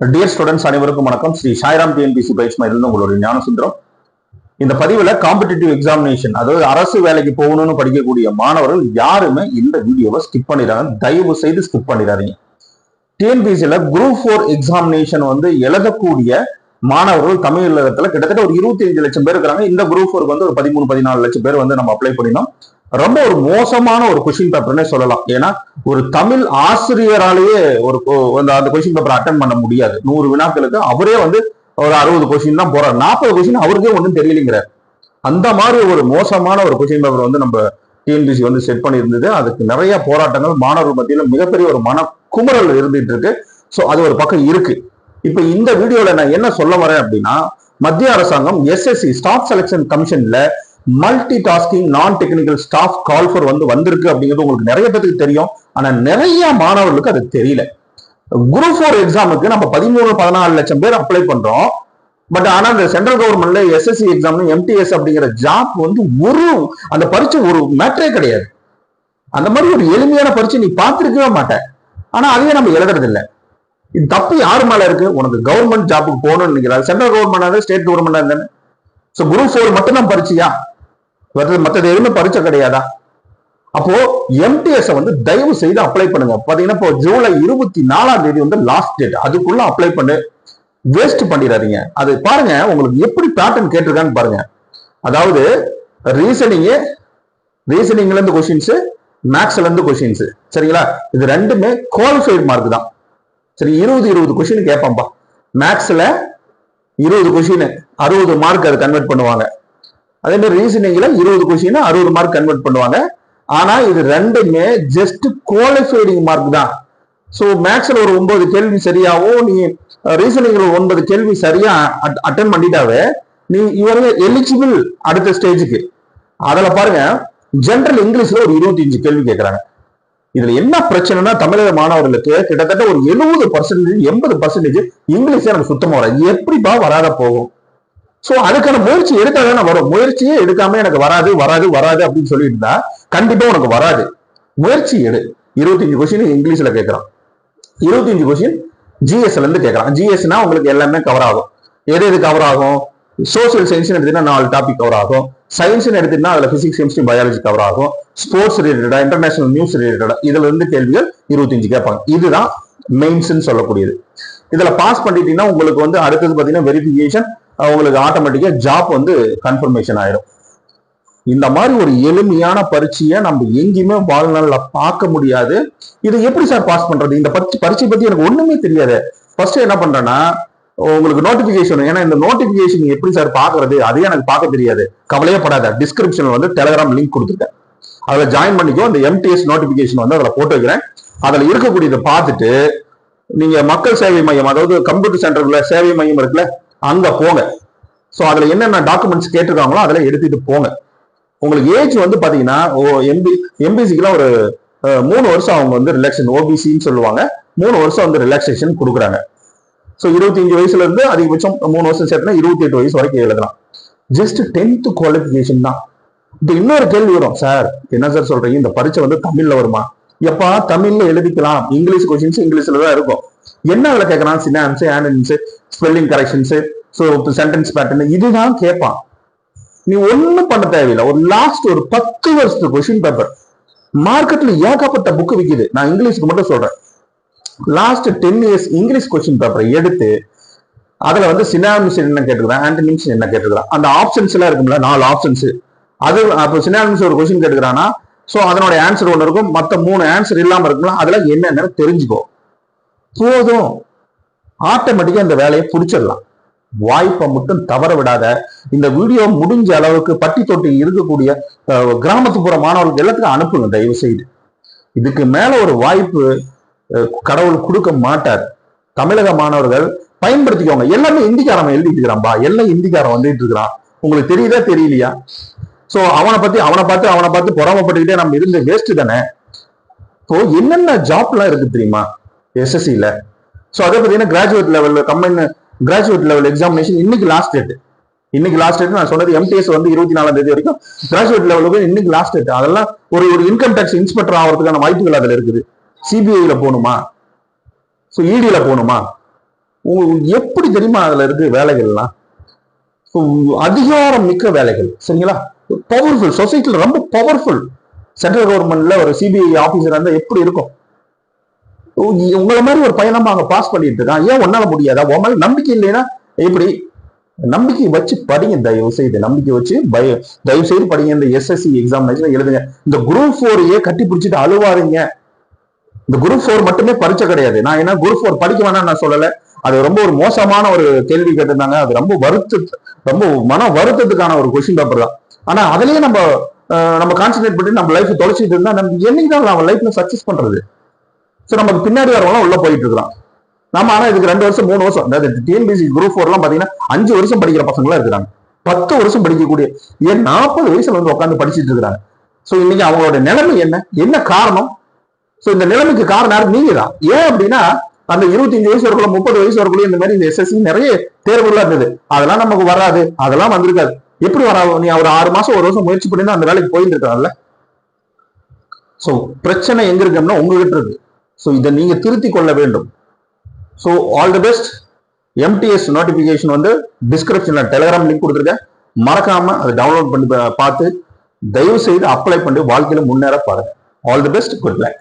Dear students அனைவருக்கும் வணக்கம். Sri Sairam TNPSC பயிற்சி மையத்தில் உங்களுடைய ஞானசுந்தரம். இந்த பதிவுல காம்படிட்டிவ் எக்ஸாமினேஷன் அதாவது அரசு வேலைக்கு போகணும்னு படிக்கக்கூடிய மாணவர்கள் யாருமே இந்த வீடியோவை ஸ்கிப் பண்ணிடாங்க தயவு செய்து ஸ்கிப் பண்ணிடாதீங்க. டிஎன்பிசியில குரூப் ஃபோர் எக்ஸாமினேஷன் வந்து எழுதக்கூடிய மாணவர்கள் தமிழகத்துல கிட்டத்தட்ட ஒரு இருபத்தி அஞ்சு லட்சம் பேர் இருக்கிறாங்க. இந்த குரூப் ஃபோருக்கு வந்து ஒரு பதிமூணு பதினாலு லட்சம் பேர் வந்து நம்ம அப்ளை பண்ணினோம். ரொம்ப ஒரு மோசமான ஒரு கொஸ்டின் பேப்பர்னே சொல்லலாம். ஏன்னா ஒரு தமிழ் ஆசிரியராலேயே ஒரு அந்த அந்த கொஸ்டின் பேப்பர் அட்டன் பண்ண முடியாது. நூறு வினாக்களுக்கு அவரே வந்து ஒரு அறுபது கொஸ்டின் தான் போறாரு. நாற்பது கொஸ்டின் அவருக்கே ஒன்றும் தெரியலைங்கிறார். அந்த மாதிரி ஒரு மோசமான ஒரு கொஸ்டின் பேப்பர் வந்து நம்ம டிஎன்பிசி வந்து செட் பண்ணியிருந்தது. அதுக்கு நிறைய போராட்டங்கள் மாணவர்கள் மத்தியில் மிகப்பெரிய ஒரு மன குமுறல் இருந்துட்டு இருக்கு. ஸோ அது ஒரு பக்கம் இருக்கு. இப்போ இந்த வீடியோவில் நான் என்ன சொல்ல வரேன் அப்படின்னா மத்திய அரசாங்கம் SSC staff selection கமிஷன்ல multi tasking non technical staff call for வந்து வந்திருக்கு அப்படிங்கிறது உங்களுக்கு நிறைய பேருக்கு தெரியும். ஆனா நிறைய மாணவர்களுக்கு அது தெரியல. குரூப் ஃபோர் எக்ஸாமுக்கு நம்ம பதிமூணு பதினாலு லட்சம் பேர் அப்ளை பண்றோம். பட் ஆனா இந்த சென்ட்ரல் கவர்மெண்ட்ல எஸ்எஸ்சி எக்ஸாம் எம்டிஎஸ் அப்படிங்கிற ஜாப் வந்து ஒரு அந்த பரீட்சை ஒரு மேட்டரே கிடையாது. அந்த மாதிரி ஒரு எளிமையான பரீட்சை நீ பார்த்துருக்கவே மாட்ட ஆனா அதையே நம்ம எழுதுறது இல்லை இது தப்பு யாரு மேல இருக்கு? உனக்கு கவர்மெண்ட் ஜாப்புக்கு போகணும்னு நினைக்கிறாரு சென்ட்ரல் கவர்மெண்ட் ஸ்டேட் கவர்மெண்ட் இருந்தானே ஸோ குரூப் ஃபோர் மட்டும் தான் பரிச்சையா மற்றது மற்றது எதுவுமே பரிச்சை கிடையாதா? அப்போ எம்டிஎஸ் வந்து தயவு செய்து அப்ளை பண்ணுங்க. பாத்தீங்கன்னா இப்போ ஜூலை இருபத்தி நாலாம் தேதி வந்து லாஸ்ட் டேட் அதுக்குள்ள அப்ளை பண்ணு. வேஸ்ட் பண்ணிடாதீங்க. அது பாருங்க உங்களுக்கு எப்படி பேட்டர்ன் கேட்டிருக்கான்னு பாருங்க. அதாவது ரீசனிங்கு ரீசனிங்ல இருந்து கொஸ்டின்ஸ் மேக்ஸ்ல இருந்து கொஸ்டின்ஸ் சரிங்களா? இது ரெண்டுமே குவாலிஃபைடு மார்க் தான். சரி இருபது இருபது கொஸ்டின் கேட்பான்பா. மேக்ஸ்ல இருபது கொஸ்டின் அறுபது மார்க் அதை கன்வெர்ட் பண்ணுவாங்க. அதே மாதிரி ரீசனிங்ல இருபது கொஸ்டின் அறுபது மார்க் கன்வெர்ட் பண்ணுவாங்க. ஆனா இது ரெண்டுமே ஜஸ்ட் குவாலிஃபைடிங் மார்க் தான். ஸோ மேக்ஸ்ல ஒரு ஒன்பது கேள்வி சரியாவும் நீ ரீசனிங்ல ஒரு ஒன்பது கேள்வி சரியா அட்டன் பண்ணிட்டாவே நீ இவங்க எலிஜிபிள் அடுத்த ஸ்டேஜுக்கு அதில் பாருங்க ஜென்ரல் இங்கிலீஷ்ல ஒரு இருபத்தி அஞ்சு கேள்வி கேட்கறாங்க இதுல என்ன பிரச்சனைனா தமிழக மாணவர்களுக்கு கிட்டத்தட்ட ஒரு எழுபது பர்சன்டேஜ் எண்பது பர்சன்டேஜ் இங்கிலீஷ் நம்ம சுத்தமா வராது. எப்படிப்பா வராத போகும்? சோ அதுக்கான முயற்சி எடுத்தா தானே வரும். முயற்சியே எடுக்காம எனக்கு வராது வராது வராது அப்படின்னு சொல்லிட்டு கண்டிப்பா உனக்கு வராது. முயற்சி எடு. இருபத்தஞ்சு கொஸ்டின் இங்கிலீஷ்ல கேட்கறான் இருபத்தஞ்சு கொஸ்டின் ஜிஎஸ்ல இருந்து கேட்கறான் ஜிஎஸ்னா உங்களுக்கு எல்லாமே கவர் ஆகும். எது எது கவர் ஆகும்? சோசியல் சயின்ஸ் எடுத்தீங்கன்னா நாலு டாபிக் கவர் ஆகும். சயின்ஸ் எடுத்தீங்கன்னா அதுல பிசிக்ஸ் கெமிஸ்ட்ரி பயாலஜி கவர் ஆகும். ஸ்போர்ட்ஸ் ரிலேட்டடா இன்டர்நேஷனல் நியூஸ் ரிலேட்டடா இதுல இருந்து கேள்விகள் இருபத்தஞ்சு கேட்பாங்க. இதுதான் மெயின்ஸ்னு சொல்லக்கூடியது. இதுல பாஸ் பண்ணிட்டீங்கன்னா உங்களுக்கு வந்து அடுத்தது பாத்தீங்கன்னா வெரிஃபிகேஷன் உங்களுக்கு ஆட்டோமேட்டிக்கா ஜாப் வந்து கன்ஃபர்மேஷன் ஆயிடும். இந்த மாதிரி ஒரு எளிமையான பரீட்சையை நம்ம எங்கேயுமே வாழ்நாளில் பார்க்க முடியாது. இதை எப்படி சார் பாஸ் பண்றது? இந்த பரீட்சை பரீட்சை பத்தி எனக்கு ஒண்ணுமே தெரியாது. ஃபர்ஸ்ட் என்ன பண்றேன்னா உங்களுக்கு நோட்டிபிகேஷன் ஏன்னா இந்த நோட்டிபிகேஷன் எப்படி சார் பாக்குறது அதே எனக்கு பார்க்க தெரியாது. கவலையே படாத. டிஸ்கிரிப்ஷன்ல வந்து டெலகிராம் லிங்க் கொடுத்துருக்கேன் அதுல ஜாயின் பண்ணிக்கோ. இந்த எம்டிஎஸ் நோட்டிபிகேஷன் வந்து அதில் போட்டு வைக்கிறேன் அதுல இருக்கக்கூடியதை பார்த்துட்டு நீங்க மக்கள் சேவை மையம் அதாவது கம்ப்யூட்டர் சென்டர்ல சேவை மையம் இருக்குல்ல அங்க போங்க. ஸோ அதுல என்னென்ன டாக்குமெண்ட்ஸ் கேட்டிருக்காங்களோ அதில் எடுத்துட்டு போங்க. உங்களுக்கு ஏஜ் வந்து பாத்தீங்கன்னா ஓ எம்பி எம்பிசிக்குலாம் ஒரு மூணு வருஷம் அவங்க வந்து ரிலாக்ஸேஷன் ஓபிசின்னு சொல்லுவாங்க. மூணு வருஷம் வந்து ரிலாக்ஸேஷன் கொடுக்குறாங்க. ஸோ இருபத்தி அஞ்சு வயசுல இருந்து அதிகபட்சம் மூணு வருஷம் சேர்த்துனா இருபத்தி எட்டு வயசு வரைக்கும் எழுதலாம். ஜஸ்ட் டென்த் குவாலிஃபிகேஷன் தான். இப்போ இன்னொரு கேள்வி வரும். சார் என்ன சார் சொல்றீங்க? இந்த பரீட்சை வந்து தமிழ்ல வருமா? எப்பா தமிழ்ல எழுதிக்கலாம். இங்கிலீஷ் கொஸ்டின்ஸ் இங்கிலீஷ்ல தான் இருக்கும். என்ன வேலை கேட்கறான் synonyms antonyms spelling corrections so sentence pattern இதுதான் கேட்பான் நீ ஒன்றும் பண்ண தேவையில்லை. ஒரு லாஸ்ட் ஒரு பத்து வருஷத்துக்கு கொஷின் பேப்பர் மார்க்கெட்ல ஏகப்பட்ட புக்கு விக்குது. நான் இங்கிலீஷ்க்கு மட்டும் சொல்றேன். Last ten years English question பேப்பரை எடுத்து அதுல வந்து சினானிம்ஸ் என்ன கேட்டுக்கிறான் ஆன்டனிம்ஸ் என்ன கேட்டுக்கிறான் அந்த ஆப்ஷன்ஸ் எல்லாம் இருக்கும்ல நாலு ஆப்ஷன்ஸ் அது அப்போ சினானிம்ஸ் ஒரு கொஸ்டின் கேட்டுக்கிறானா ஸோ அதனோட ஆன்சர் ஒன்று இருக்கும். மற்ற மூணு ஆன்சர் இல்லாம இருக்கும்ல அதுல என்னென்னு தெரிஞ்சுக்கோ. போதும். ஆட்டோமேட்டிக்கா இந்த வேலையை பிடிச்சிடலாம். வாய்ப்பை மட்டும் தவற விடாத. இந்த வீடியோ முடிஞ்ச அளவுக்கு பட்டி தொட்டி இருக்கக்கூடிய கிராமத்துப்புற மாணவர்களுக்கு எல்லாத்துக்கும் அனுப்புங்க தயவு செய்து இதுக்கு மேல ஒரு வாய்ப்பு கடவுள் கொடுக்க மாட்டார். தமிழக மாணவர்கள் பயன்படுத்திக்கோங்க. எல்லாமே இந்திக்காரன் எழுதிட்டு இருக்கிறான்பா எல்லாம் இந்திக்காரன் வந்துட்டு இருக்கிறான். உங்களுக்கு தெரியுதா தெரியலையா? சோ அவனை பத்தி அவனை பார்த்து அவனை பார்த்து பொறாமப்பட்டுக்கிட்டே நம்ம இருந்து வேஸ்ட் தானே? இப்போ என்னென்ன ஜாப்லாம் இருக்கு தெரியுமா? எஸ்எஸ்சியில் ஸோ அதே பார்த்தீங்கன்னா கிராஜுவேட் லெவலில் கம்பைன் கிராஜுவேட் லெவல் எக்ஸாமினேஷன் இன்னைக்கு லாஸ்ட் டேட் இன்னைக்கு லாஸ்ட் டேட் நான் சொன்னது எம்டிஎஸ் வந்து இருபத்தி நாலாம் தேதி வரைக்கும் கிராஜுவேட் லெவலுக்கு இன்னைக்கு லாஸ்ட் டேட் அதெல்லாம் ஒரு ஒரு இன்கம் டேக்ஸ் இன்ஸ்பெக்டர் ஆகிறதுக்கான வாய்ப்புகள் அதில் இருக்குது. சிபிஐல போகணுமா? ஸோ இடியில் போகணுமா? உங்களுக்கு எப்படி தெரியுமா அதில் இருக்கு வேலைகள்லாம்? அதிகாரம் மிக்க வேலைகள் சரிங்களா? பவர்ஃபுல் சொசைட்டியில் ரொம்ப பவர்ஃபுல் சென்ட்ரல் கவர்மெண்ட்ல ஒரு சிபிஐ ஆஃபீஸர் இருந்தால் எப்படி இருக்கும்? உங்களை மாதிரி ஒரு பையனமா அங்க பாஸ் பண்ணிட்டு இருக்கான். ஏன் உன்னால முடியாதா? உன் மேல நம்பிக்கை இல்லைன்னா எப்படி? நம்பிக்கை வச்சு படிங்க தயவு செய்து. நம்பிக்கை வச்சு பய தயவு செய்து படிங்க. இந்த எஸ்எஸ்சி எக்ஸாமினேஷன் எழுதுங்க. இந்த குரூப் ஃபோரையே கட்டி பிடிச்சிட்டு அழுவாதீங்க. இந்த குரூப் ஃபோர் மட்டுமே பரீட்சை கிடையாது. நான் என்ன குரூப் ஃபோர் படிக்க வேணாம்னு நான் சொல்லலை. அது ரொம்ப ஒரு மோசமான ஒரு கேள்வி கேட்டிருந்தாங்க. அது ரொம்ப வருத்த ரொம்ப மன வருத்தத்துக்கான ஒரு கொஸ்டின் பேப்பர் தான். ஆனா அதுலயே நம்ம நம்ம கான்சென்ட்ரேட் பண்ணி நம்ம லைஃப் தொலைச்சிட்டு இருந்தா நம்ம என்னைக்கு தான் நம்ம லைஃப்ல சக்சஸ் பண்றது? ஸோ நமக்கு பின்னாடி வரவங்க உள்ள போயிட்டு இருக்கிறான். நம்ம ஆனா இதுக்கு ரெண்டு வருஷம் மூணு வருஷம் அதாவது டிஎன்பிசி குரூப் ஃபோர் எல்லாம் பாத்தீங்கன்னா அஞ்சு வருஷம் படிக்கிற பசங்களா இருக்கிறாங்க. பத்து வருஷம் படிக்கக்கூடிய ஏன் நாற்பது வயசுல வந்து உட்காந்து படிச்சிட்டு இருக்கிறாங்க. ஸோ இன்னைக்கு அவங்களோட நிலைமை என்ன? என்ன காரணம்? ஸோ இந்த நிலைமைக்கு காரணம் யாரு? நீங்க தான் ஏன் அப்படின்னா அந்த இருபத்தஞ்சு வயசு வரக்குள்ள முப்பது வயசு வரக்குள்ள இந்த மாதிரி இந்த எஸ்எஸ்சி நிறைய தேர்வுலாம் இருந்தது. அதெல்லாம் நமக்கு வராது. அதெல்லாம் வந்திருக்காது. எப்படி வராது? நீ ஒரு ஆறு மாசம் ஒரு வருஷம் முயற்சி பண்ணி அந்த வேலைக்கு போயிட்டு இருக்காங்கல்ல ஸோ பிரச்சனை எங்க இருக்கோம்னா உங்ககிட்ட இருக்கு. ஸோ இதை நீங்க திருத்தி கொள்ள வேண்டும். So all the best MTS notification வந்து டிஸ்கிரிப்ஷன்ல டெலிகிராம் லிங்க் கொடுத்துருக்கேன் மறக்காம அதை டவுன்லோட் பண்ணி பார்த்து தயவு செய்து அப்ளை பண்ணி வாழ்க்கையில முன்னேற பாருங்க. All the best good luck